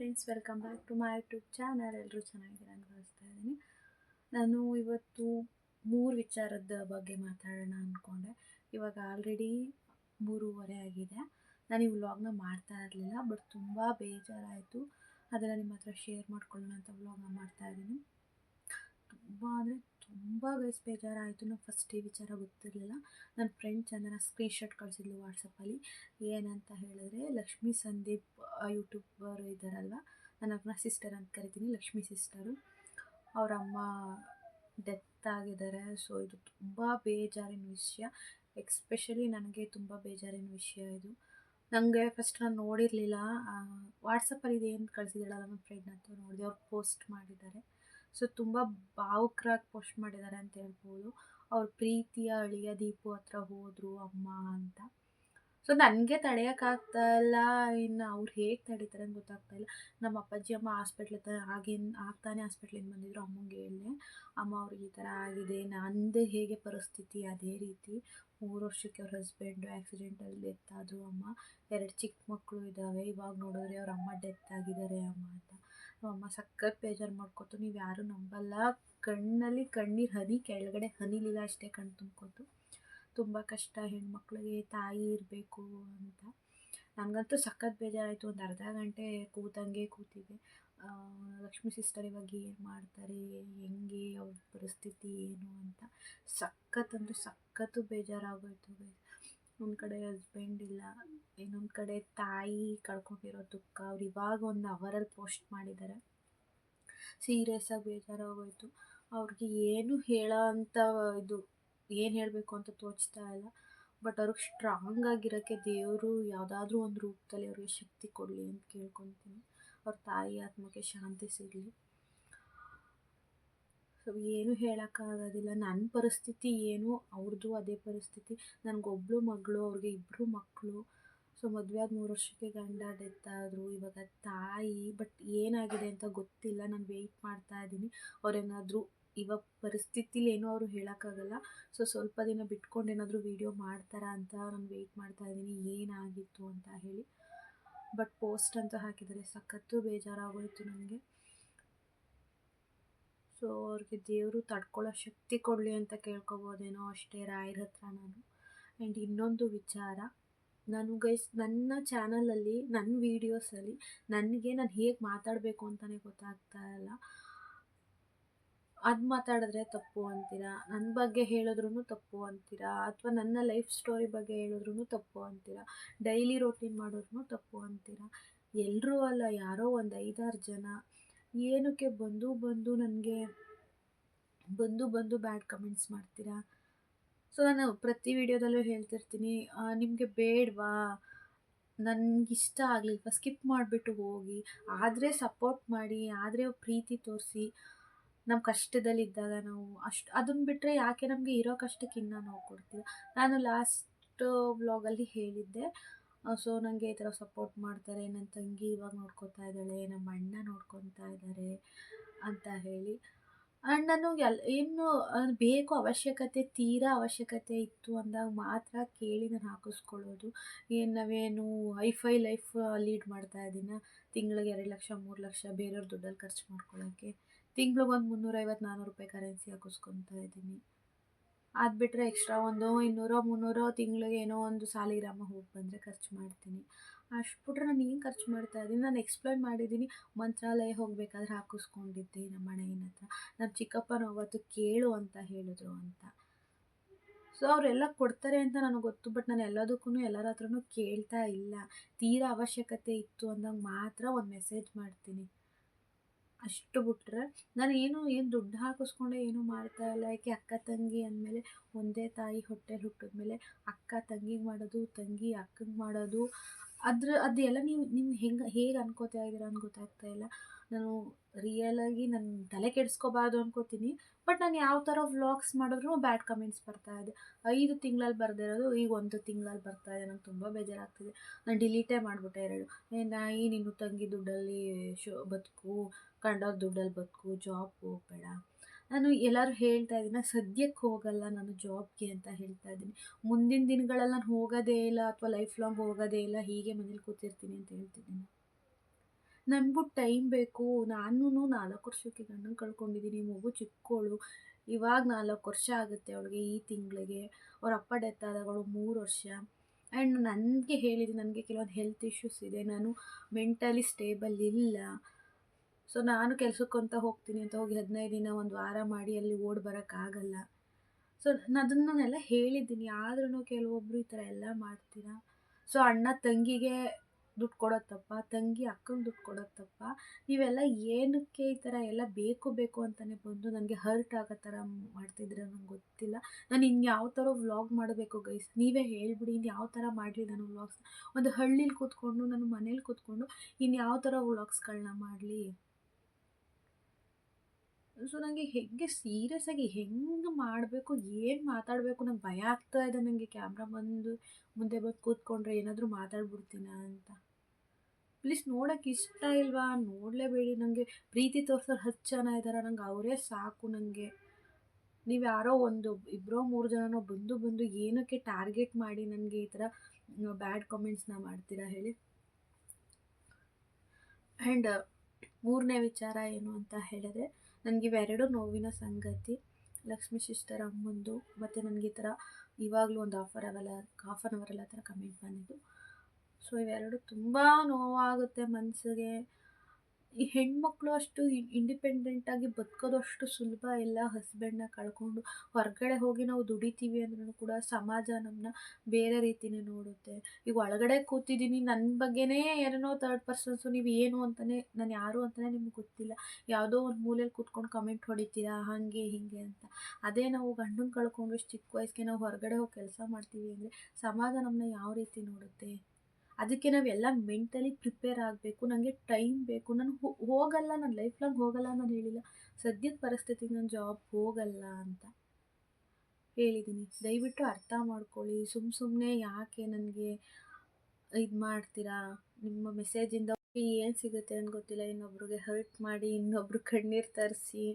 Friends welcome back to my YouTube channel ಎಲ್ಲರೂ ಚೆನ್ನಾಗಿದ್ದೀರಾ ಅಂತ ಭಾವಿಸ್ತಾ ಇದ್ದೀನಿ. ನಾನು ಇವತ್ತು ಮೂರು ವಿಚಾರದ ಬಗ್ಗೆ ಮಾತಾಡೋಣ ಅಂದ್ಕೊಂಡೆ ಇವಾಗ ಆಲ್ರೆಡಿ ಮೂರುವರೆ ಆಗಿದೆ. ನಾನು ಈ ವ್ಲಾಗ್ನ ಮಾಡ್ತಾ ಇರಲಿಲ್ಲ ಬಟ್ ತುಂಬ ಬೇಜಾರಾಯಿತು. ಅದನ್ನು ನಿಮ್ಮ ಹತ್ರ ಶೇರ್ ಮಾಡ್ಕೊಳ್ಳೋಣ ಅಂತ ವ್ಲಾಗ್ನ ಮಾಡ್ತಾ ಇದ್ದೀನಿ. ತುಂಬ ಅಂದರೆ ತುಂಬ ಗೈಸ್ ಬೇಜಾರಾಯಿತು. ನಂಗೆ ಫಸ್ಟ್ ಈ ವಿಚಾರ ಗೊತ್ತಿರಲಿಲ್ಲ. ನನ್ನ ಫ್ರೆಂಡ್ ಚಂದನ ಸ್ಕ್ರೀನ್ಶಾಟ್ ಕಳಿಸಿದ್ಲು ವಾಟ್ಸಪ್ಪಲ್ಲಿ ಏನಂತ ಹೇಳಿದ್ರೆ, ಲಕ್ಷ್ಮೀ ಸಂದೀಪ್ ಯೂಟ್ಯೂಬರ್ ಇದ್ದಾರಲ್ವ? ನನ್ನ ಅವ್ರನ್ನ ಸಿಸ್ಟರ್ ಅಂತ ಕರಿತೀನಿ, ಲಕ್ಷ್ಮೀ ಸಿಸ್ಟರು ಅವರ ಅಮ್ಮ ಡೆತ್ ಆಗಿದ್ದಾರೆ. ಸೊ ಇದು ತುಂಬ ಬೇಜಾರಿನ ವಿಷಯ. ಎಕ್ಸ್ಪೆಷಲಿ ನನಗೆ ತುಂಬ ಬೇಜಾರಿನ ವಿಷಯ ಇದು. ನನಗೆ ಫಸ್ಟ್ ನಾನು ನೋಡಿರಲಿಲ್ಲ. ವಾಟ್ಸಪ್ಪಲ್ಲಿ ಇದೇನು ಕಳಿಸಿದ್ದಾಳಲ್ಲ ನನ್ನ ಫ್ರೆಂಡ್ ಅಂತ ನೋಡಿದೆ. ಅವ್ರು ಪೋಸ್ಟ್ ಮಾಡಿದ್ದಾರೆ. ಸೊ ತುಂಬ ಭಾವುಕರಾಗಿ ಪೋಸ್ಟ್ ಮಾಡಿದ್ದಾರೆ ಅಂತ ಹೇಳ್ಬೋದು. ಅವ್ರ ಪ್ರೀತಿಯ ಅಳಿಯ ದೀಪು ಹತ್ರ ಹೋದರು ಅಮ್ಮ ಅಂತ. ಸೊ ನನಗೆ ತಡೆಯೋಕ್ಕಾಗ್ತಾ ಇಲ್ಲ. ಇನ್ನು ಅವ್ರು ಹೇಗೆ ತಡೀತಾರೆ ಅಂತ ಗೊತ್ತಾಗ್ತಾ ಇಲ್ಲ. ನಮ್ಮ ಅಪ್ಪಾಜಿ ಅಮ್ಮ ಹಾಸ್ಪಿಟ್ಲ್ ಹತ್ರ ಆಗಿನ, ಆಗ್ತಾನೆ ಹಾಸ್ಪಿಟ್ಲಿಂದ ಬಂದಿದ್ರು ಅಮ್ಮಂಗೆ ಹೇಳಿದೆ. ಅಮ್ಮ, ಅವ್ರಿಗೆ ಈ ಥರ ಆಗಿದೆ. ನಂದು ಹೇಗೆ ಪರಿಸ್ಥಿತಿ ಅದೇ ರೀತಿ. ಮೂರು ವರ್ಷಕ್ಕೆ ಅವ್ರ ಹಸ್ಬೆಂಡು ಆ್ಯಕ್ಸಿಡೆಂಟಲ್ಲಿ ಡೆತ್ ಆದರು ಅಮ್ಮ. ಎರಡು ಚಿಕ್ಕ ಮಕ್ಕಳು ಇದ್ದಾವೆ ಇವಾಗ ನೋಡಿದ್ರೆ ಅವ್ರ ಅಮ್ಮ ಡೆತ್ ಆಗಿದ್ದಾರೆ ಅಮ್ಮ ಅಂತ. ಅಮ್ಮ ಸಖತ್ ಬೇಜಾರು ಮಾಡ್ಕೊತು. ನೀವು ಯಾರೂ ನಂಬಲ್ಲ. ಕಣ್ಣಲ್ಲಿ ಕಣ್ಣೀರು ಹನಿ, ಕೆಳಗಡೆ ಹನಿಲಿಲ್ಲ ಅಷ್ಟೇ ಕಣ್ಣು ತುಂಬ್ಕೊತು. ತುಂಬ ಕಷ್ಟ ಹೆಣ್ಮಕ್ಳಿಗೆ, ತಾಯಿ ಇರಬೇಕು ಅಂತ. ನನಗಂತೂ ಸಖತ್ ಬೇಜಾರಾಯಿತು. ಒಂದು ಅರ್ಧ ಗಂಟೆ ಕೂತಂಗೆ ಕೂತಿದ್ದೆ. ಲಕ್ಷ್ಮೀ ಸಿಸ್ಟರ್ ಇವಾಗ ಏನು ಮಾಡ್ತಾರೆ, ಹೆಂಗೆ ಅವ್ರ ಪರಿಸ್ಥಿತಿ ಏನು ಅಂತ. ಸಖತ್ ಅಂದರೆ ಸಖತ್ತು ಬೇಜಾರಾಗೋಯ್ತು ಒಂದು ಕಡೆ ಹಸ್ಬೆಂಡ್ ಇಲ್ಲ, ಇನ್ನೊಂದು ಕಡೆ ತಾಯಿ ಕಳ್ಕೊಂಡಿರೋ ದುಃಖ, ಅವ್ರು ಇವಾಗ ಒಂದು ಅವರಲ್ಲಿ ಪೋಸ್ಟ್ ಮಾಡಿದ್ದಾರೆ ಸೀರಿಯಸ್ಸಾಗಿ ಬೇಜಾರಾಗೋಯ್ತು. ಅವ್ರಿಗೆ ಏನು ಹೇಳೋ ಅಂಥ ಇದು, ಏನು ಹೇಳಬೇಕು ಅಂತ ತೋಚ್ತಾ ಇಲ್ಲ. ಬಟ್ ಅವ್ರಿಗೆ ಸ್ಟ್ರಾಂಗ್ ಆಗಿರೋಕ್ಕೆ ದೇವರು ಯಾವುದಾದ್ರೂ ಒಂದು ರೂಪದಲ್ಲಿ ಅವ್ರಿಗೆ ಶಕ್ತಿ ಕೊಡಲಿ ಅಂತ ಕೇಳ್ಕೊತೀನಿ. ಅವ್ರ ತಾಯಿ ಆತ್ಮಕ್ಕೆ ಶಾಂತಿ ಸಿಗಲಿ. ಏನು ಹೇಳೋಕ್ಕಾಗೋದಿಲ್ಲ. ನನ್ನ ಪರಿಸ್ಥಿತಿ ಏನು ಅವ್ರದ್ದು ಅದೇ ಪರಿಸ್ಥಿತಿ. ನನಗೊಬ್ಳು ಮಗಳು, ಅವ್ರಿಗೆ ಇಬ್ಬರು ಮಕ್ಕಳು ಸೊ, ಮದುವೆ ಆದ ಮೂರು ವರ್ಷಕ್ಕೆ ಗಂಡ ಡೆತ್ ಆದರು, ಇವಾಗ ತಾಯಿ. ಬಟ್ ಏನಾಗಿದೆ ಅಂತ ಗೊತ್ತಿಲ್ಲ. ನಾನು ವೆಯ್ಟ್ ಮಾಡ್ತಾ ಇದ್ದೀನಿ. ಅವ್ರೇನಾದರೂ ಇವಾಗ ಪರಿಸ್ಥಿತಿಲಿ ಏನೂ ಅವರು ಹೇಳೋಕ್ಕಾಗಲ್ಲ. ಸೊ, ಸ್ವಲ್ಪ ದಿನ ಬಿಟ್ಕೊಂಡು ಏನಾದರೂ ವೀಡಿಯೋ ಮಾಡ್ತಾರಾ ಅಂತ ನಾನು ವೆಯ್ಟ್ ಮಾಡ್ತಾ ಇದ್ದೀನಿ. ಏನಾಗಿತ್ತು ಅಂತ ಹೇಳಿ. ಬಟ್ ಪೋಸ್ಟ್ ಅಂತ ಹಾಕಿದರೆ ಸಖತ್ತು ಬೇಜಾರಾಗೋಯಿತು ನನಗೆ. ಸೊ ಅವ್ರಿಗೆ ದೇವರು ತಡ್ಕೊಳ್ಳೋ ಶಕ್ತಿ ಕೊಡಲಿ ಅಂತ ಕೇಳ್ಕೊಬೋದೇನೋ ಅಷ್ಟೇ ರಾಯರ ಹತ್ರ ನಾನು. ಆ್ಯಂಡ್ ಇನ್ನೊಂದು ವಿಚಾರ, ನಾನು ಗೈಸ್ ನನ್ನ ಚಾನಲಲ್ಲಿ, ನನ್ನ ವೀಡಿಯೋಸಲ್ಲಿ ನನಗೆ ನಾನು ಹೇಗೆ ಮಾತಾಡಬೇಕು ಅಂತಲೇ ಗೊತ್ತಾಗ್ತಾ ಇಲ್ಲ. ಅದು ಮಾತಾಡಿದ್ರೆ ತಪ್ಪು ಅಂತೀರಾ? ನನ್ನ ಬಗ್ಗೆ ಹೇಳಿದ್ರೂ ತಪ್ಪು ಅಂತೀರಾ? ಅಥವಾ ನನ್ನ ಲೈಫ್ ಸ್ಟೋರಿ ಬಗ್ಗೆ ಹೇಳಿದ್ರೂ ತಪ್ಪು ಅಂತೀರಾ? ಡೈಲಿ ರೊಟೀನ್ ಮಾಡಿದ್ರೂ ತಪ್ಪು ಅಂತೀರಾ? ಎಲ್ಲರೂ ಅಲ್ಲ, ಯಾರೋ ಒಂದು ಐದಾರು ಜನ. ಏನಕ್ಕೆ ಬಂದು ಬಂದು ನನಗೆ ಬಂದು ಬಂದು ಬ್ಯಾಡ್ ಕಮೆಂಟ್ಸ್ ಮಾಡ್ತೀರಾ? ಸೊ ನಾನು ಪ್ರತಿ ವಿಡಿಯೋದಲ್ಲೂ ಹೇಳ್ತಿರ್ತೀನಿ ನಿಮಗೆ ಬೇಡವಾ? ನನಗಿಷ್ಟ ಆಗಲಿಲ್ವ ಸ್ಕಿಪ್ ಮಾಡಿಬಿಟ್ಟು ಹೋಗಿ, ಆದರೆ ಸಪೋರ್ಟ್ ಮಾಡಿ, ಆದರೆ ಪ್ರೀತಿ ತೋರಿಸಿ ನಮ್ಮ ಕಷ್ಟದಲ್ಲಿದ್ದಾಗ ನಾವು ಅಷ್ಟು ಅದನ್ನು ಬಿಟ್ಟರೆ ಯಾಕೆ ನಮಗೆ ಇರೋ ಕಷ್ಟಕ್ಕೆ ಇನ್ನೂ ನೋವು ಕೊಡ್ತೀವಿ ನಾನು ಲಾಸ್ಟ್ ವ್ಲಾಗಲ್ಲಿ ಹೇಳಿದ್ದೆ ಸೊ ನನಗೆ ಈ ಥರ ಸಪೋರ್ಟ್ ಮಾಡ್ತಾರೆ ನನ್ನ ತಂಗಿ ಇವಾಗ ನೋಡ್ಕೊತಾ ಇದ್ದಾಳೆ, ನಮ್ಮ ಅಣ್ಣ ನೋಡ್ಕೊತಾ ಇದ್ದಾರೆ ಅಂತ ಹೇಳಿ. ಆ್ಯಂಡ್ ನಾನು ಎಲ್ ಏನು ಬೇಕು ಅವಶ್ಯಕತೆ, ತೀರಾ ಅವಶ್ಯಕತೆ ಇತ್ತು ಅಂದಾಗ ಮಾತ್ರ ಕೇಳಿ ನಾನು ಹಾಕಿಸ್ಕೊಳ್ಳೋದು. ಏನು ನಾವೇನು ಹೈಫೈ ಲೈಫ್ ಲೀಡ್ ಮಾಡ್ತಾ ಇದ್ದೀನ, ತಿಂಗಳಿಗೆ ಎರಡು ಲಕ್ಷ, ಮೂರು ಲಕ್ಷ ಬೇರೆಯವ್ರ ದುಡ್ಡಲ್ಲಿ ಖರ್ಚು ಮಾಡ್ಕೊಳ್ಳೋಕ್ಕೆ ತಿಂಗ್ಳಿಗೆ ಒಂದು ಮುನ್ನೂರೈವತ್ತು ನಾನ್ನೂರು ರೂಪಾಯಿ ಕರೆನ್ಸಿ ಹಾಕಿಸ್ಕೊತಾ ಇದ್ದೀನಿ. ಅದು ಬಿಟ್ಟರೆ ಎಕ್ಸ್ಟ್ರಾ ಒಂದು ಇನ್ನೂರೋ, ಮುನ್ನೂರೋ ತಿಂಗಳಿಗೆ ಏನೋ ಒಂದು ಸಾಲಿಗ್ರಾಮ ಹೋಗಿ ಬಂದರೆ ಖರ್ಚು ಮಾಡ್ತೀನಿ. ಅಷ್ಟು ಬಿಟ್ರೆ ನಾನು ಏನು ಖರ್ಚು ಮಾಡ್ತಾ ಇದ್ದೀನಿ? ನಾನು ಎಕ್ಸ್ಪ್ಲೈನ್ ಮಾಡಿದ್ದೀನಿ. ಮಂತ್ರಾಲಯ ಹೋಗಬೇಕಾದ್ರೆ ಹಾಕಿಸ್ಕೊಂಡಿದ್ದೆ ನಮ್ಮ ಮನೆயின் ಹತ್ರ. ನಮ್ಮ ಚಿಕ್ಕಪ್ಪನ ಅವತ್ತು ಕೇಳು ಅಂತ ಹೇಳಿದ್ರು ಅಂತ. ಸೊ ಅವರೆಲ್ಲ ಕೊಡ್ತಾರೆ ಅಂತ ನನಗೆ ಗೊತ್ತು ಬಟ್ ನಾನು ಎಲ್ಲದಕ್ಕೂ ಎಲ್ಲರ ಹತ್ರನೂ ಕೇಳ್ತಾ ಇಲ್ಲ. ತೀರಾ ಅವಶ್ಯಕತೆ ಇತ್ತು ಅಂದಾಗ ಮಾತ್ರ ಒಂದು ಮೆಸೇಜ್ ಮಾಡ್ತೀನಿ. ಅಷ್ಟು ಬಿಟ್ರೆ ನಾನು ಏನು ಏನು ದುಡ್ಡು ಹಾಕಿಸ್ಕೊಂಡೆ ಏನೂ ಮಾಡ್ತಾ ಇಲ್ಲ. ಯಾಕೆ ಅಕ್ಕ ತಂಗಿ ಅಂದಮೇಲೆ ಒಂದೇ ತಾಯಿ ಹೊಟ್ಟೆಲಿ ಹುಟ್ಟಿದ್ಮೇಲೆ ಅಕ್ಕ ತಂಗಿಗೆ ಮಾಡೋದು, ತಂಗಿ ಅಕ್ಕಂಗೆ ಮಾಡೋದು. ಅದ್ರ ಅದೆಲ್ಲ ನೀವು ನೀವು ಹೆಂಗೆ, ಹೇಗೆ ಅನ್ಕೋತಾ ಇದ್ದೀರ ಅಂತ ಗೊತ್ತಾಗ್ತಾ ಇಲ್ಲ. ನಾನು ರಿಯಲಾಗಿ ನನ್ನ ತಲೆ ಕೆಡಿಸ್ಕೋಬಾರ್ದು ಅನ್ಕೋತೀನಿ ಬಟ್ ನಾನು ಯಾವ ಥರ ವ್ಲಾಗ್ಸ್ ಮಾಡಿದ್ರು ಬ್ಯಾಡ್ ಕಮೆಂಟ್ಸ್ ಬರ್ತಾ ಇದೆ. ಐದು ತಿಂಗಳಲ್ಲಿ ಬರ್ದಿರೋದು, ಈಗ ಒಂದು ತಿಂಗಳಲ್ಲಿ ಬರ್ತಾ ಇದೆ, ನಂಗೆ ತುಂಬ ಬೇಜಾರಾಗ್ತಿದೆ. ನಾನು ಡಿಲೀಟೇ ಮಾಡಿಬಿಟ್ಟೆ ಎರಡು. ಏ, ನಾಯಿ ನಿನ್ನ ತಂಗಿ ದುಡ್ಡಲ್ಲಿ ಶೋ, ಬದುಕು ಕಂಡವ್ರ ದುಡ್ಡಲ್ಲಿ ಬದುಕು ಜಾಬ್ ಹೋಗಬೇಡ. ನಾನು ಎಲ್ಲರೂ ಹೇಳ್ತಾ ಇದ್ದೀನಿ, ಸದ್ಯಕ್ಕೆ ಹೋಗಲ್ಲ ನಾನು ಜಾಬ್ಗೆ ಅಂತ ಹೇಳ್ತಾ ಇದ್ದೀನಿ. ಮುಂದಿನ ದಿನಗಳಲ್ಲಿ ನಾನು ಹೋಗೋದೇ ಇಲ್ಲ, ಅಥವಾ ಲೈಫ್ ಲಾಂಗ್ ಹೋಗೋದೇ ಇಲ್ಲ, ಹೀಗೆ ಮನೇಲಿ ಕೂತಿರ್ತೀನಿ ಅಂತ ಹೇಳ್ತಿದ್ದೀನಿ. ನನಗೂ ಟೈಮ್ ಬೇಕು. ನಾನು ನಾಲ್ಕು ವರ್ಷಕ್ಕೆ ಗಂಡನ ಕಳ್ಕೊಂಡಿದ್ದೀನಿ ಮಗು ಚಿಕ್ಕವಳು ಇವಾಗ ನಾಲ್ಕು ವರ್ಷ ಆಗುತ್ತೆ ಅವಳಿಗೆ ಈ ತಿಂಗಳಿಗೆ. ಅವ್ರ ಅಪ್ಪ ಡೆತ್ ಆದಾಗಳು ಮೂರು ವರ್ಷ. ಆ್ಯಂಡ್ ನನಗೆ ಹೇಳಿದ್ದು ನನಗೆ ಕೆಲವೊಂದು ಹೆಲ್ತ್ ಇಶ್ಯೂಸ್ ಇದೆ. ನಾನು ಮೆಂಟಲಿ ಸ್ಟೇಬಲ್ ಇಲ್ಲ. ಸೊ ನಾನು ಕೆಲಸಕ್ಕಂತ ಹೋಗ್ತೀನಿ ಅಂತ ಹೋಗಿ ಹದಿನೈದು ದಿನ ಒಂದು ವಾರ ಮಾಡಿ ಅಲ್ಲಿ ಓಡಿ ಬರೋಕ್ಕಾಗಲ್ಲ ಸೊ ನಾನು ಅದನ್ನೆಲ್ಲ ಹೇಳಿದ್ದೀನಿ. ಆದ್ರೂ ಕೆಲವೊಬ್ಬರು ಈ ಥರ ಎಲ್ಲ ಮಾಡ್ತೀರಾ? ಸೊ ಅಣ್ಣ ತಂಗಿಗೆ ದುಡ್ಡು ಕೊಡೋದು ತಂಗಿ ಅಕ್ಕನ ದುಡ್ಡು ಕೊಡೋದು ತಪ್ಪ? ನೀವೆಲ್ಲ ಏನಕ್ಕೆ ಈ ಥರ ಎಲ್ಲ ಬೇಕು ಬೇಕು ಅಂತಲೇ ಬಂದು ನನಗೆ ಹರ್ಟ್ ಆಗೋ ಥರ ಮಾಡ್ತಿದ್ರೆ ನಂಗೆ ಗೊತ್ತಿಲ್ಲ. ನಾನು ಇನ್ಯಾವ ಥರ ವ್ಲಾಗ್ ಮಾಡಬೇಕು ಗೈಸ್? ನೀವೇ ಹೇಳಿಬಿಡಿ ಇನ್ನು ಯಾವ ಥರ ಮಾಡಲಿ ನಾನು ವ್ಲಾಗ್ಸ್. ಒಂದು ಹಳ್ಳೀಲಿ ಕೂತ್ಕೊಂಡು, ನಾನು ಮನೇಲಿ ಕೂತ್ಕೊಂಡು ಇನ್ನು ಯಾವ ಥರ ವ್ಲಾಗ್ಸ್ಗಳನ್ನ ಮಾಡಲಿ? ಸೊ ನನಗೆ ಹೇಗೆ ಸೀರಿಯಸ್ಸಾಗಿ ಹೆಂಗೆ ಮಾಡಬೇಕು, ಏನು ಮಾತಾಡಬೇಕು ನಂಗೆ ಭಯ ಆಗ್ತಾ ಇದೆ ನನಗೆ ಕ್ಯಾಮ್ರಾ ಬಂದು ಮುಂದೆ ಬಂದು ಕೂತ್ಕೊಂಡ್ರೆ ಏನಾದರೂ ಮಾತಾಡ್ಬಿಡ್ತೀನ ಅಂತ. ಪ್ಲೀಸ್ ನೋಡೋಕೆ ಇಷ್ಟ ಇಲ್ವಾ? ನೋಡಲೇಬೇಡಿ. ನನಗೆ ಪ್ರೀತಿ ತೋರ್ಸೋರು ಹತ್ತು ಜನ ಇದ್ದಾರೆ ನಂಗೆ ಅವರೇ ಸಾಕು ನನಗೆ ನೀವು ಯಾರೋ ಒಂದು ಇಬ್ಬರೋ ಮೂರು ಜನನೋ ಬಂದು ಬಂದು ಏನಕ್ಕೆ ಟಾರ್ಗೆಟ್ ಮಾಡಿ ನನಗೆ ಈ ಥರ ಬ್ಯಾಡ್ ಕಾಮೆಂಟ್ಸ್ನ ಮಾಡ್ತೀರಾ ಹೇಳಿ? ಆ್ಯಂಡ್ ಮೂರನೇ ವಿಚಾರ ಏನು ಅಂತ ಹೇಳಿದ್ರೆ ನನಗೆ ಇವೆರಡು ನೋವಿನ ಸಂಗತಿ. ಲಕ್ಷ್ಮಿ ಸಿಸ್ಟರ್ ಅಮ್ಮಂದು, ಮತ್ತು ನನಗೆ ಈ ಥರ ಇವಾಗಲೂ ಒಂದು ಆಫರ್ ಅವಲ್ಲ ಹಾಫ್ ಆನ್ ಅವರಲ್ಲಿ ಆ ಥರ ಕಮೆಂಟ್ ಬಂದಿದ್ದು. ಸೊ ಇವೆರಡು ತುಂಬ ನೋವಾಗುತ್ತೆ ಮನಸ್ಸಿಗೆ ಈ ಹೆಣ್ಮಕ್ಳು ಅಷ್ಟು ಇಂಡಿಪೆಂಡೆಂಟಾಗಿ ಬದುಕೋದು ಅಷ್ಟು ಸುಲಭ ಇಲ್ಲ. ಹಸ್ಬೆಂಡನ್ನ ಕಳ್ಕೊಂಡು ಹೊರಗಡೆ ಹೋಗಿ ನಾವು ದುಡಿತೀವಿ ಅಂದ್ರೂ ಕೂಡ ಸಮಾಜ ನಮ್ಮನ್ನ ಬೇರೆ ರೀತಿನೇ ನೋಡುತ್ತೆ. ಈಗ ಒಳಗಡೆ ಕೂತಿದ್ದೀನಿ ನನ್ನ ಬಗ್ಗೆನೇ ಏನೇನೋ ತರ್ಡ್ ಪರ್ಸನ್ಸು ನೀವು ಏನು ಅಂತಲೇ ನಾನು ಯಾರು ಅಂತಲೇ ನಿಮ್ಗೆ ಗೊತ್ತಿಲ್ಲ. ಯಾವುದೋ ಒಂದು ಮೂಲೆಯಲ್ಲಿ ಕೂತ್ಕೊಂಡು ಕಮೆಂಟ್ ಹೊಡಿತೀರಾ, ಹಾಗೆ, ಹೀಗೆ ಅಂತ. ಅದೇ ನಾವು ಗಂಡನ ಕಳ್ಕೊಂಡು ಚಿಕ್ಕ ವಯಸ್ಸಿಗೆ ನಾವು ಹೊರಗಡೆ ಹೋಗಿ ಕೆಲಸ ಮಾಡ್ತೀವಿ ಅಂದರೆ ಸಮಾಜ ನಮ್ಮನ್ನ ಯಾವ ರೀತಿ ನೋಡುತ್ತೆ? ಅದಕ್ಕೆ ನಾವೆಲ್ಲ ಮೆಂಟಲಿ ಪ್ರಿಪೇರ್ ಆಗಬೇಕು ನನಗೆ ಟೈಮ್ ಬೇಕು. ನಾನು ಹೋಗಲ್ಲ, ನಾನು ಲೈಫ್ ಲಾಂಗ್ ಹೋಗಲ್ಲ ನಾನು ಹೇಳಿಲ್ಲ. ಸದ್ಯದ ಪರಿಸ್ಥಿತಿಗೆ ನಾನು ಜಾಬ್ ಹೋಗಲ್ಲ ಅಂತ ಹೇಳಿದ್ದೀನಿ ದಯವಿಟ್ಟು ಅರ್ಥ ಮಾಡ್ಕೊಳ್ಳಿ. ಸುಮ್ಮ ಸುಮ್ಮನೆ ಯಾಕೆ ನನಗೆ ಇದು ಮಾಡ್ತೀರಾ? ನಿಮ್ಮ ಮೆಸೇಜಿಂದ ಏನು ಸಿಗುತ್ತೆ ಅಂತ ಗೊತ್ತಿಲ್ಲ. ಇನ್ನೊಬ್ರಿಗೆ ಹರ್ಟ್ ಮಾಡಿ, ಇನ್ನೊಬ್ರು ಕಣ್ಣೀರು ತರಿಸಿ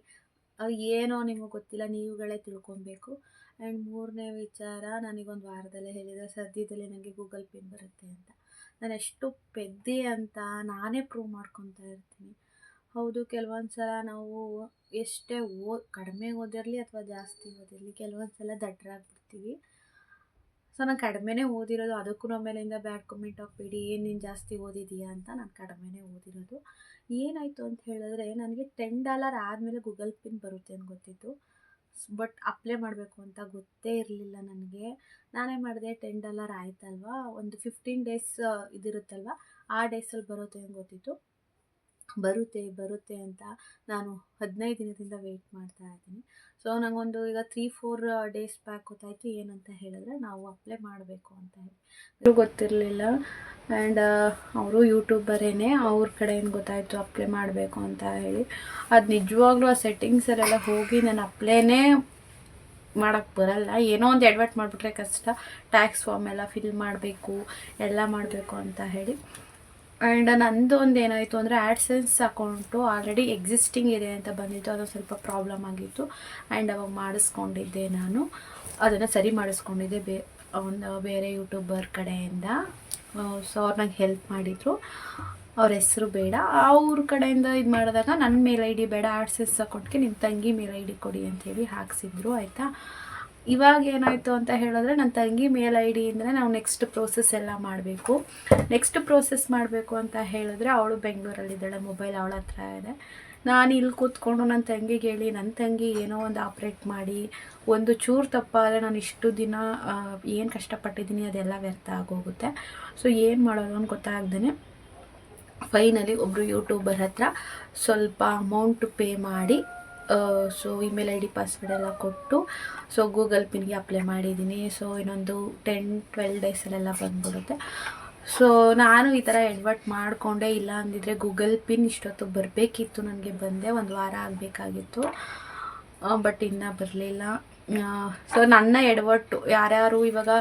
ಏನೋ ನಿಮಗೆ ಗೊತ್ತಿಲ್ಲ, ನೀವುಗಳೇ ತಿಳ್ಕೊಬೇಕು. ಆ್ಯಂಡ್ ಮೂರನೇ ವಿಚಾರ, ನನಗೊಂದು ವಾರದಲ್ಲೇ ಹೇಳಿದ್ರೆ, ಸದ್ಯದಲ್ಲೇ ನನಗೆ ಗೂಗಲ್ ಪೇ ಬರುತ್ತೆ ಅಂತ. ನಾನು ಎಷ್ಟು ಪೆದ್ದೆ ಅಂತ ನಾನೇ ಪ್ರೂವ್ ಮಾಡ್ಕೊತಾ ಇರ್ತೀನಿ. ಹೌದು ಕೆಲವೊಂದು ಸಲ ನಾವು ಎಷ್ಟೇ ಓ, ಕಡಿಮೆ ಓದಿರಲಿ ಅಥವಾ ಜಾಸ್ತಿ ಓದಿರಲಿ ಕೆಲವೊಂದು ಸಲ ದಡ್ಡರಾಗ್ಬಿಡ್ತೀವಿ ಸೊ, ನಾನು ಕಡಿಮೆನೇ ಓದಿರೋದು, ಅದಕ್ಕೂ ನಮ್ಮ ಮೇಲಿಂದ ಬ್ಯಾಡ್ ಕಮೆಂಟ್ ಹಾಕ್ಬೇಡಿ, ಏನು ನೀನು ಜಾಸ್ತಿ ಓದಿದೀಯಾ ಅಂತ ನಾನು ಕಡಿಮೆನೇ ಓದಿರೋದು. ಏನಾಯಿತು ಅಂತ ಹೇಳಿದ್ರೆ, ನನಗೆ ಟೆನ್ ಡಾಲರ್ ಆದಮೇಲೆ ಗೂಗಲ್ ಪಿನ್ ಬರುತ್ತೆ ಅಂತ ಗೊತ್ತಿತ್ತು. ಬಟ್ ಅಪ್ಲೈ ಮಾಡಬೇಕು ಅಂತ ಗೊತ್ತೇ ಇರಲಿಲ್ಲ ನನಗೆ. ನಾನೇ ಮಾಡಿದೆ ಟೆನ್ ಡಾಲರ್ ಆಯ್ತಲ್ವಾ? ಒಂದು ಫಿಫ್ಟೀನ್ ಡೇಸ್ ಇದಿರುತ್ತಲ್ವ? ಆ ಡೇಸಲ್ಲಿ ಬರುತ್ತೆ ಅಂತ ಗೊತ್ತಿತ್ತು. ಬರುತ್ತೆ ಬರುತ್ತೆ ಅಂತ ನಾನು ಹದಿನೈದು ದಿನದಿಂದ ವೆಯ್ಟ್ ಮಾಡ್ತಾ ಇದ್ದೀನಿ. ಸೊ ನನಗೊಂದು ಈಗ ತ್ರೀ ಫೋರ್ ಡೇಸ್ ಬ್ಯಾಕ್ ಗೊತ್ತಾಯಿತು, ಏನಂತ ಹೇಳಿದ್ರೆ ನಾವು ಅಪ್ಲೈ ಮಾಡಬೇಕು ಅಂತ ಹೇಳಿ. ಗೊತ್ತಿರಲಿಲ್ಲ. ಆ್ಯಂಡ್ ಅವರು ಯೂಟ್ಯೂಬರೇನೆ ಅವ್ರ ಕಡೆಯಿಂದ ಗೊತ್ತಾಯಿತು ಅಪ್ಲೈ ಮಾಡಬೇಕು ಅಂತ ಹೇಳಿ. ಅದು ನಿಜವಾಗ್ಲೂ ಆ ಸೆಟ್ಟಿಂಗ್ಸಲ್ಲೆಲ್ಲ ಹೋಗಿ ನಾನು ಅಪ್ಲೈನೇ ಮಾಡೋಕ್ಕೆ ಬರಲ್ಲ. ಏನೋ ಒಂದು ಎಡ್ವರ್ಟ್ ಮಾಡಿಬಿಟ್ರೆ ಕಷ್ಟ. ಟ್ಯಾಕ್ಸ್ ಫಾರ್ಮ್ ಎಲ್ಲ ಫಿಲ್ ಮಾಡಬೇಕು, ಎಲ್ಲ ಮಾಡಬೇಕು ಅಂತ ಹೇಳಿ. ಆ್ಯಂಡ್ ನಂದು ಒಂದು ಏನಾಯಿತು ಅಂದರೆ ಆ್ಯಡ್ಸೆನ್ಸ್ ಅಕೌಂಟು ಆಲ್ರೆಡಿ ಎಕ್ಸಿಸ್ಟಿಂಗ್ ಇದೆ ಅಂತ ಬಂದಿತ್ತು, ಅದು ಸ್ವಲ್ಪ ಪ್ರಾಬ್ಲಮ್ ಆಗಿತ್ತು. ಆ್ಯಂಡ್ ಅವಾಗ ಮಾಡಿಸ್ಕೊಂಡಿದ್ದೆ ನಾನು. ಅದನ್ನು ಸರಿ ಮಾಡಿಸ್ಕೊಂಡಿದ್ದೆ ಬೇ, ಒಂದು ಬೇರೆ ಯೂಟ್ಯೂಬರ್ ಕಡೆಯಿಂದ. ಸೊ ಅವ್ರು ನಂಗೆ ಹೆಲ್ಪ್ ಮಾಡಿದರು. ಅವ್ರ ಹೆಸರು ಬೇಡ. ಅವ್ರ ಕಡೆಯಿಂದ ಇದು ಮಾಡಿದಾಗ ನನ್ನ ಮೇಲ್ ಐ ಡಿ ಬೇಡ ಆಡ್ಸೆಸ್ ಅಕೌಂಟ್ಗೆ ನಿಮ್ಮ ತಂಗಿ ಮೇಲ್ ಐ ಡಿ ಕೊಡಿ ಅಂಥೇಳಿ ಹಾಕ್ಸಿದ್ರು, ಆಯಿತಾ? ಇವಾಗ ಏನಾಯಿತು ಅಂತ ಹೇಳಿದ್ರೆ ನನ್ನ ತಂಗಿ ಮೇಲ್ ಐ ಡಿಯಿಂದ ನಾವು ನೆಕ್ಸ್ಟ್ ಪ್ರೋಸೆಸ್ ಎಲ್ಲ ಮಾಡಬೇಕು. ನೆಕ್ಸ್ಟ್ ಪ್ರೋಸೆಸ್ ಮಾಡಬೇಕು ಅಂತ ಹೇಳಿದ್ರೆ ಅವಳು ಬೆಂಗಳೂರಲ್ಲಿದ್ದಾಳೆ ಮೊಬೈಲ್ ಅವಳ ಹತ್ರ ಇದೆ. ನಾನು ಇಲ್ಲಿ ಕೂತ್ಕೊಂಡು ನನ್ನ ತಂಗಿಗೆ ಹೇಳಿ ನನ್ನ ತಂಗಿ ಏನೋ ಒಂದು ಆಪ್ರೇಟ್ ಮಾಡಿ, ಒಂದು ಚೂರು ತಪ್ಪಾದರೆ ನಾನು ಇಷ್ಟು ದಿನ ಏನು ಕಷ್ಟಪಟ್ಟಿದ್ದೀನಿ ಅದೆಲ್ಲ ವ್ಯರ್ಥ ಆಗೋಗುತ್ತೆ. ಸೊ ಏನು ಮಾಡೋದು ಅಂತ ಗೊತ್ತಾಗ್ದೇ ಫೈನಲಿ ಒಬ್ಬರು ಯೂಟ್ಯೂಬರ್ ಹತ್ರ ಸ್ವಲ್ಪ ಅಮೌಂಟ್ ಪೇ ಮಾಡಿ so email I D password ಎಲ್ಲ ಕೊಟ್ಟು ಸೊ ಗೂಗಲ್ ಪಿನ್ಗೆ ಅಪ್ಲೈ ಮಾಡಿದ್ದೀನಿ. ಸೊ ಇನ್ನೊಂದು ಟೆನ್ ಟ್ವೆಲ್ ಡೇಸಲ್ಲೆಲ್ಲ ಬಂದ್ಬಿಡುತ್ತೆ. ಸೊ ನಾನು ಈ ಥರ ಎಡ್ವರ್ಟ್ ಮಾಡಿಕೊಂಡೆ ಇಲ್ಲ ಅಂದಿದ್ರೆ ಗೂಗಲ್ ಪಿನ್ ಇಷ್ಟೊತ್ತು ಬರಬೇಕಿತ್ತು, ನನಗೆ ಬಂದೆ. ಒಂದು ವಾರ ಆಗಬೇಕಾಗಿತ್ತು. ಬಟ್ ಇನ್ನೂ ಬರಲಿಲ್ಲ. ಸೊ ನನ್ನ ಎಡವಟ್ಟು ಯಾರ್ಯಾರು ಇವಾಗ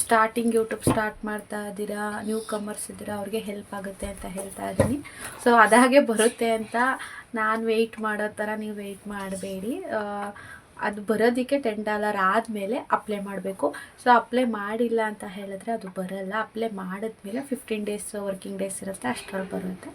ಸ್ಟಾರ್ಟಿಂಗ್ ಯೂಟ್ಯೂಬ್ ಸ್ಟಾರ್ಟ್ ಮಾಡ್ತಾ ಇದ್ದೀರಾ ನ್ಯೂ ಕಮರ್ಸ್ ಇದ್ದೀರಾ, ಅವ್ರಿಗೆ ಹೆಲ್ಪ್ ಆಗುತ್ತೆ ಅಂತ ಹೇಳ್ತಾ ಇದ್ದೀನಿ. ಸೊ ಅದಾಗೆ ಬರುತ್ತೆ ಅಂತ ನಾನು ವೆಯ್ಟ್ ಮಾಡೋ ಥರ ನೀವು ವೆಯ್ಟ್ ಮಾಡಬೇಡಿ. ಅದು ಬರೋದಕ್ಕೆ ಟೆನ್ ಡಾಲರ್ ಆದಮೇಲೆ ಅಪ್ಲೈ ಮಾಡಬೇಕು. ಸೊ ಅಪ್ಲೈ ಮಾಡಿಲ್ಲ ಅಂತ ಹೇಳಿದ್ರೆ ಅದು ಬರಲ್ಲ. ಅಪ್ಲೈ ಮಾಡಿದ್ಮೇಲೆ ಫಿಫ್ಟೀನ್ ಡೇಸ್ ವರ್ಕಿಂಗ್ ಡೇಸ್ ಇರುತ್ತೆ, ಅಷ್ಟರಲ್ಲಿ ಬರುತ್ತೆ.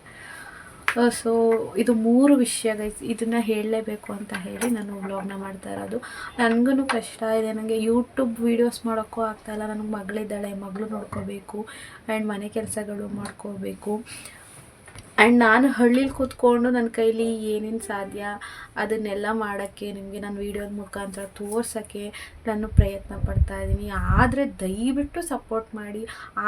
ಸೊ ಇದು ಮೂರು ವಿಷಯ ಗೈಸ್ ಇದನ್ನು ಹೇಳಲೇಬೇಕು ಅಂತ ಹೇಳಿ ನಾನು ವ್ಲಾಗ್ನ ಮಾಡ್ತಾ ಇರೋದು. ನನಗೂ ಕಷ್ಟ ಇದೆ. ನನಗೆ ಯೂಟ್ಯೂಬ್ ವೀಡಿಯೋಸ್ ಮಾಡೋಕ್ಕೂ ಆಗ್ತಾಯಿಲ್ಲ ನನಗೆ ಮಗಳಿದ್ದಾಳೆ. ಮಗಳು ನೋಡ್ಕೋಬೇಕು. ಆ್ಯಂಡ್ ಮನೆ ಕೆಲಸಗಳು ಮಾಡ್ಕೋಬೇಕು. ಆ್ಯಂಡ್ ನಾನು ಹಳ್ಳಿಲಿ ಕೂತ್ಕೊಂಡು ನನ್ನ ಕೈಲಿ ಏನೇನು ಸಾಧ್ಯ, ಅದನ್ನೆಲ್ಲ ಮಾಡೋಕ್ಕೆ, ನಿಮಗೆ ನಾನು ವೀಡಿಯೋದ ಮುಖಾಂತರ ತೋರ್ಸೋಕ್ಕೆ ನಾನು ಪ್ರಯತ್ನ ಪಡ್ತಾ ಇದ್ದೀನಿ. ಆದರೆ ದಯವಿಟ್ಟು ಸಪೋರ್ಟ್ ಮಾಡಿ,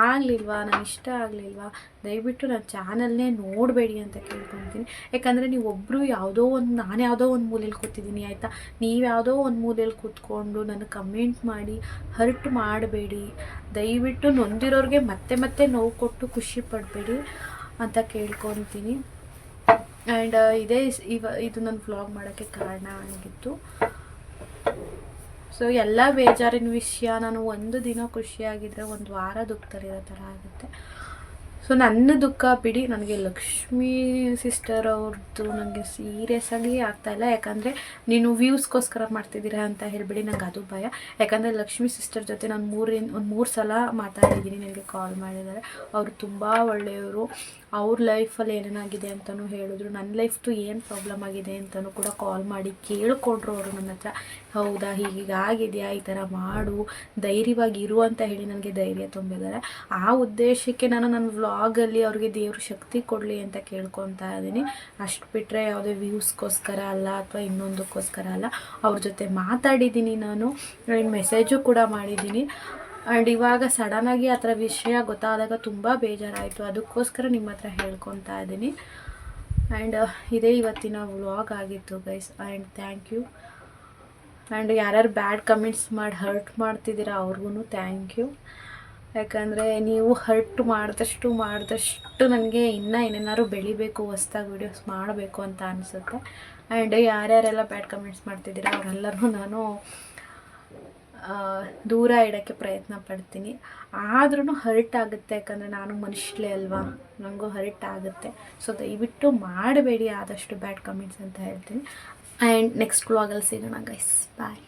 ಆಗಲಿಲ್ವಾ, ನಾನು ಇಷ್ಟ ಆಗಲಿಲ್ವಾ, ದಯವಿಟ್ಟು ನನ್ನ ಚಾನಲ್ನೇ ನೋಡಬೇಡಿ ಅಂತ ಕೇಳ್ಕೊತೀನಿ. ಯಾಕಂದರೆ ನೀವು ಒಬ್ಬರು ಯಾವುದೋ ಒಂದು, ನಾನು ಯಾವುದೋ ಒಂದು ಮೂಲೆಯಲ್ಲಿ ಕೂತಿದ್ದೀನಿ, ಆಯಿತಾ? ನೀವು ಯಾವುದೋ ಒಂದು ಮೂಲೆಯಲ್ಲಿ ಕೂತ್ಕೊಂಡು ನನಗೆ ಕಮೆಂಟ್ ಮಾಡಿ, ಹರ್ಟ್ ಮಾಡಬೇಡಿ. ದಯವಿಟ್ಟು ನೊಂದಿರೋರಿಗೆ ಮತ್ತೆ ಮತ್ತೆ ನೋವು ಕೊಟ್ಟು ಖುಷಿ ಪಡಬೇಡಿ. ಅಂತ ಕೇಳ್ಕೊತೀನಿ. ಆ್ಯಂಡ್ ಇದೇ ಸ್- ಇವ, ಇದು ನನ್ನ ವ್ಲಾಗ್ ಮಾಡೋಕ್ಕೆ ಕಾರಣ ಆಗಿತ್ತು. ಸೊ ಎಲ್ಲ ಬೇಜಾರಿನ ವಿಷಯ ನಾನು ಒಂದು ದಿನ ಖುಷಿಯಾಗಿದ್ದರೆ ಒಂದು ವಾರ ದುಃಖದಲ್ಲಿರೋ ಥರ ಆಗುತ್ತೆ. ಸೊ ನನ್ನ ದುಃಖ ಬಿಡಿ. ನನಗೆ ಲಕ್ಷ್ಮೀ ಸಿಸ್ಟರ್ ಅವ್ರದ್ದು ನನಗೆ ಸೀರಿಯಸ್ ಆಗಿ ಆಗ್ತಾಯಿಲ್ಲ ಯಾಕಂದರೆ ನೀನು ವ್ಯೂಸ್ಗೋಸ್ಕರ ಮಾಡ್ತಿದ್ದೀರಾ ಅಂತ ಹೇಳಿಬಿಡಿ. ನಂಗೆ ಅದು ಭಯ. ಯಾಕಂದರೆ ಲಕ್ಷ್ಮೀ ಸಿಸ್ಟರ್ ಜೊತೆ ನಾನು ಮೂರಿನ, ಒಂದು ಮೂರು ಸಲ ಮಾತಾಡಿದ್ದೀನಿ. ನನಗೆ ಕಾಲ್ ಮಾಡಿದ್ದಾರೆ. ಅವರು ತುಂಬ ಒಳ್ಳೆಯವರು. ಅವ್ರ ಲೈಫಲ್ಲಿ ಏನೇನಾಗಿದೆ ಅಂತಲೂ ಹೇಳಿದ್ರು. ನನ್ನ ಲೈಫ್ದು ಏನು ಪ್ರಾಬ್ಲಮ್ ಆಗಿದೆ ಅಂತಲೂ ಕೂಡ ಕಾಲ್ ಮಾಡಿ ಕೇಳಿಕೊಂಡ್ರು ಅವರು ನನ್ನ ಹತ್ರ. ಹೌದಾ? ಹೀಗಾಗಿದೆಯಾ ಈ ಥರ ಮಾಡು. ಧೈರ್ಯವಾಗಿ ಇರು ಅಂತ ಹೇಳಿ ನನಗೆ ಧೈರ್ಯ ತುಂಬಿದ್ದಾರೆ. ಆ ಉದ್ದೇಶಕ್ಕೆ ನಾನು ನನ್ನ ವ್ಲಾಗಲ್ಲಿ ಅವ್ರಿಗೆ ದೇವ್ರ ಶಕ್ತಿ ಕೊಡಲಿ ಅಂತ ಕೇಳ್ಕೊತಾ ಇದ್ದೀನಿ. ಅಷ್ಟು ಬಿಟ್ಟರೆ ಯಾವುದೇ ವ್ಯೂಸ್ಗೋಸ್ಕರ ಅಲ್ಲ ಅಥವಾ ಇನ್ನೊಂದಕ್ಕೋಸ್ಕರ ಅಲ್ಲ, ಅವ್ರ ಜೊತೆ ಮಾತಾಡಿದ್ದೀನಿ ನಾನು. ಮೆಸೇಜು ಕೂಡ ಮಾಡಿದ್ದೀನಿ. ಆ್ಯಂಡ್ ಇವಾಗ ಸಡನ್ನಾಗಿ ಆ ಥರ ವಿಷಯ ಗೊತ್ತಾದಾಗ ತುಂಬ ಬೇಜಾರಾಯಿತು. ಅದಕ್ಕೋಸ್ಕರ ನಿಮ್ಮ ಹತ್ರ ಹೇಳ್ಕೊತಾ ಇದ್ದೀನಿ. ಆ್ಯಂಡ್ ಇದೇ ಇವತ್ತಿನ ವ್ಲಾಗ್ ಆಗಿತ್ತು guys. And thank you. And ಯಾರ್ಯಾರು ಬ್ಯಾಡ್ ಕಮೆಂಟ್ಸ್ ಮಾಡಿ ಹರ್ಟ್ ಮಾಡ್ತಿದ್ದೀರಾ ಅವ್ರಿಗೂ ಥ್ಯಾಂಕ್ ಯು. ಯಾಕಂದರೆ ನೀವು ಹರ್ಟ್ ಮಾಡಿದಷ್ಟು ಮಾಡಿದಷ್ಟು ನನಗೆ ಇನ್ನೂ ಏನೇನಾದ್ರು ಬೆಳಿಬೇಕು, ಹೊಸ್ದಾಗಿ ವೀಡಿಯೋಸ್ ಮಾಡಬೇಕು ಅಂತ ಅನಿಸುತ್ತೆ. ಆ್ಯಂಡ್ ಯಾರ್ಯಾರೆಲ್ಲ ಬ್ಯಾಡ್ ಕಮೆಂಟ್ಸ್ ಮಾಡ್ತಿದ್ದೀರ ಅವರೆಲ್ಲರೂ ನಾನು ದೂರ ಇಡೋಕ್ಕೆ ಪ್ರಯತ್ನ ಪಡ್ತೀನಿ. ಆದ್ರೂ ಹರ್ಟ್ ಆಗುತ್ತೆ, ಯಾಕಂದರೆ ನಾನು ಮನುಷ್ಯಲೇ ಅಲ್ವಾ? ನನಗೂ ಹರ್ಟ್ ಆಗುತ್ತೆ. ಸೊ ದಯವಿಟ್ಟು ಮಾಡಬೇಡಿ ಆದಷ್ಟು ಬ್ಯಾಡ್ ಕಮೆಂಟ್ಸ್ ಅಂತ ಹೇಳ್ತೀನಿ. ಆ್ಯಂಡ್ ನೆಕ್ಸ್ಟ್ ವ್ಲಾಗಲ್ಲಿ ಸಿಗೋಣ ಗೈಸ್ ಬಾಯ್